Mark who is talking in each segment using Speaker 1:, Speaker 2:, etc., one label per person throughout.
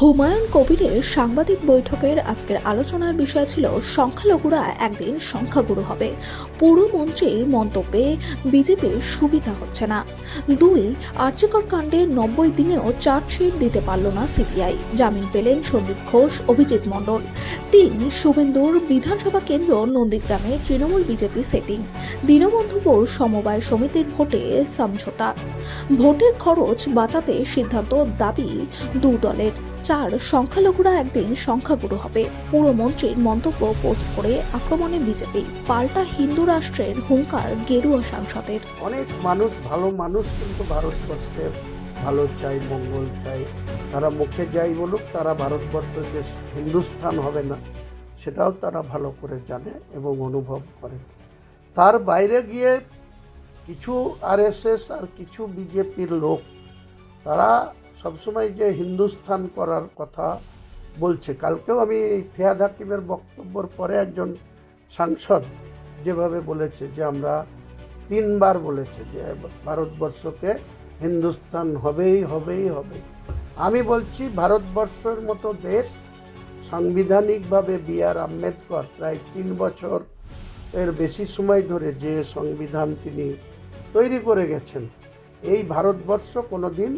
Speaker 1: হুমায়ুন কবিরের সাংবাদিক বৈঠকের আজকের আলোচনার বিষয় ছিল, সংখ্যালঘুরা একদিন সংখ্যাগুরু হবে। পুরমন্ত্রীর মন্তব্যে বিজেপির সুবিধা হচ্ছে না। দুই, আর্যকর কাণ্ডে নব্বই দিনেও চার্জশিট দিতে পারল না সিবিআই জামিন পেলেন সন্দীপ ঘোষ, অভিজিৎ মণ্ডল। তিন, শুভেন্দুর বিধানসভা কেন্দ্র নন্দীগ্রামে তৃণমূল বিজেপি সেটিং। দীনবন্ধুপুর সমবায় সমিতির ভোটে সমঝোতা। ভোটের খরচ বাঁচাতে সিদ্ধান্ত দাবি দু দলের। চার, সংখ্যালঘুরা একদিন সংখ্যাগুরু হবে। পুরো পুরমন্ত্রীর মন্তব্য পোস্ট করে আক্রমণে বিজেপি। পাল্টা হিন্দু রাষ্ট্রের হুঙ্কার গেরুয়া সাংসদের।
Speaker 2: অনেক মানুষ, ভালো মানুষ কিন্তু ভারতবর্ষের ভালো চাই, মঙ্গল চাই। তারা মুখে যাই বলুক, তারা ভারতবর্ষ যে হিন্দুস্থান হবে না, সেটাও তারা ভালো করে জানে এবং অনুভব করে। তার বাইরে গিয়ে কিছু আরএসএস আর কিছু বিজেপির লোক, তারা সবসময় যে হিন্দুস্থান করার কথা বলছে, কালকেও আমি ফেয়াদ হাকিমের বক্তব্যর পরে একজন সাংসদ যেভাবে বলেছে যে আমরা তিনবার বলেছে যে ভারতবর্ষকে হিন্দুস্থান হবেই হবেই হবে আমি বলছি ভারতবর্ষের মতো দেশ সাংবিধানিকভাবে বি আর আম্বেদকর প্রায় তিন বছর এর বেশি সময় ধরে যে সংবিধান তিনি তৈরি করে গেছেন, এই ভারতবর্ষ কোনো দিন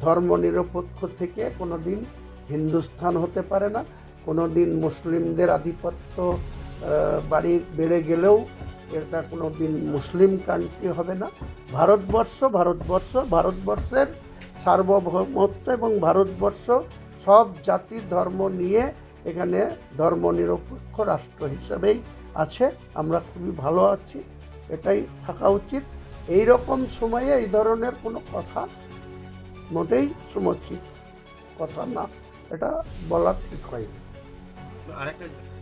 Speaker 2: ধর্মনিরপেক্ষ থেকে কোনো দিন হিন্দুস্থান হতে পারে না কোনো দিন মুসলিমদের আধিপত্য বাড়ি বেড়ে গেলেও এটা কোনো দিন মুসলিম কান্ট্রি হবে না। ভারতবর্ষ ভারতবর্ষ, ভারতবর্ষের সার্বভৌমত্ব এবং ভারতবর্ষ সব জাতি ধর্ম নিয়ে এখানে ধর্মনিরপেক্ষ রাষ্ট্র হিসেবেই আছে। আমরা খুবই ভালো আছি, এটাই থাকা উচিত। এই রকম সময়ে এই ধরনের কোনো কথা মোটেই সমচ্ছিত কথা না এটা বলা ঠিক হয়নি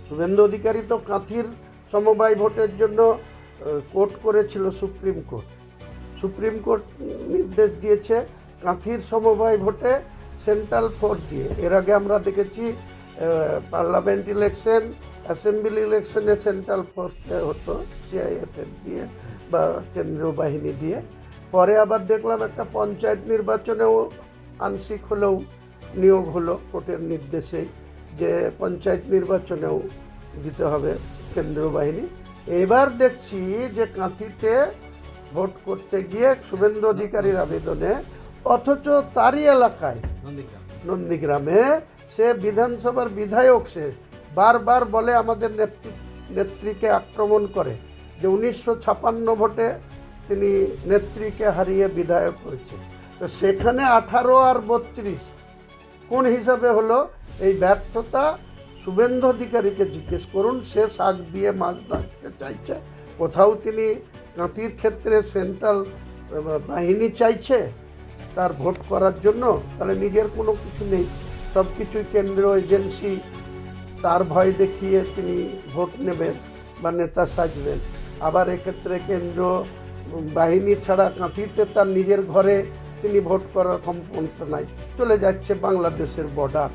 Speaker 2: শুভেন্দু অধিকারী তো কাঁথির সমবায় ভোটের জন্য কোর্ট করেছিল সুপ্রিম কোর্ট। সুপ্রিম কোর্ট নির্দেশ দিয়েছে কাঁথির সমবায় ভোটে সেন্ট্রাল ফোর্স দিয়ে। এর আগে আমরা দেখেছি পার্লামেন্ট ইলেকশন অ্যাসেম্বলি ইলেকশনে সেন্ট্রাল ফোর্সে হতো সিআইএফএফ দিয়ে বা কেন্দ্রীয় বাহিনী দিয়ে। পরে আবার দেখলাম একটা পঞ্চায়েত নির্বাচনেও আংশিক হলেও নিয়োগ হলো কোর্টের নির্দেশেই যে পঞ্চায়েত নির্বাচনেও দিতে হবে কেন্দ্রীয় বাহিনী। এবার দেখছি যে কাঁথিতে ভোট করতে গিয়ে শুভেন্দু অধিকারীর আবেদনে অথচ তারই এলাকায়
Speaker 3: নন্দীগ্রামে
Speaker 2: সে বিধানসভার বিধায়ক সে বারবার বলে আমাদের নেত্রী নেত্রীকে আক্রমণ করে যে উনিশশো ছাপান্ন ভোটে তিনি নেত্রীকে হারিয়ে বিধায়ক করেছে তো সেখানে আঠারো আর বত্রিশ কোন হিসাবে হলো? এই ব্যর্থতা শুভেন্দু অধিকারীকে জিজ্ঞেস করুন, সে শাক দিয়ে মাছ রাখতে চাইছে। কোথাও তিনি কাঁতির ক্ষেত্রে সেন্ট্রাল বাহিনী চাইছে তার ভোট করার জন্য? তাহলে নিজের কোনো কিছু নেই। সব কিছুই কেন্দ্র এজেন্সি। তার ভয় দেখিয়ে তিনি ভোট নেবেন বা নেতা সাজবেন। আবার এক্ষেত্রে কেন্দ্র বাহিনী ছাড়া কাঁথিতে তার নিজের ঘরে তিনি ভোট করার ক্ষমতা নাই। চলে যাচ্ছে বাংলাদেশের বর্ডার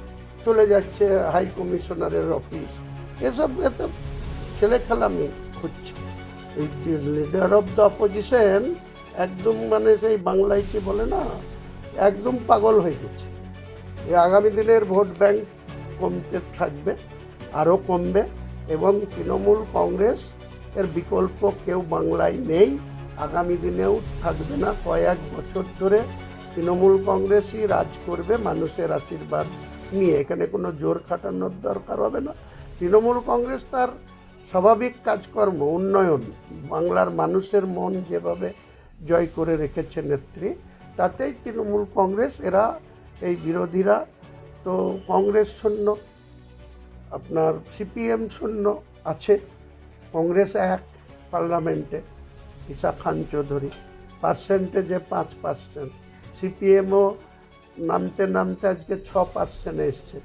Speaker 2: চলে যাচ্ছে হাই কমিশনারের অফিস এসব এত ছেলে খেলামি হচ্ছে। এই যে লিডার অফ দ্য অপোজিশন একদম মানে সেই বাংলায় কি বলে না, একদম পাগল হয়ে গেছে। এই আগামী দিনের ভোট ব্যাংক কমতে থাকবে, আরও কমবে, এবং তৃণমূল কংগ্রেস এর বিকল্প কেউ বাংলায় নেই। আগামী দিনেও থাকবে না। কয়েক বছর ধরে তৃণমূল কংগ্রেসই রাজ করবে, মানুষের আশীর্বাদ নিয়ে। এখানে কোনো জোর খাটানোর দরকার হবে না। তৃণমূল কংগ্রেস তার স্বাভাবিক কাজকর্ম, উন্নয়ন, বাংলার মানুষের মন যেভাবে জয় করে রেখেছে নেত্রী, তাতেই তৃণমূল কংগ্রেস, এরা এই বিরোধীরা তো কংগ্রেস শূন্য আপনার সিপিএম শূন্য আছে, কংগ্রেস এক, পার্লামেন্টে। ঈশা খান চৌধুরী। পার্সেন্টেজে পাঁচ পার্সেন্ট সিপিএমও নামতে নামতে আজকে ছ পার্সেন্ট এসছে।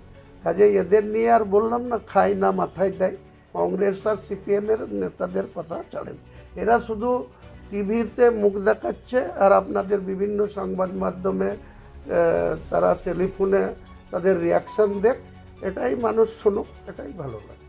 Speaker 2: কাজে এদের নিয়ে আর বললাম না, খাই না, মাথায় দেয়। কংগ্রেস আর সিপিএমের নেতাদের কথা ছাড়েন। এরা শুধু টিভিতে মুখ দেখাচ্ছে আর আপনাদের বিভিন্ন সংবাদ মাধ্যমে তারা টেলিফোনে তাদের রিয়াকশন দেখ। এটাই মানুষ শুনুক, এটাই ভালো লাগে।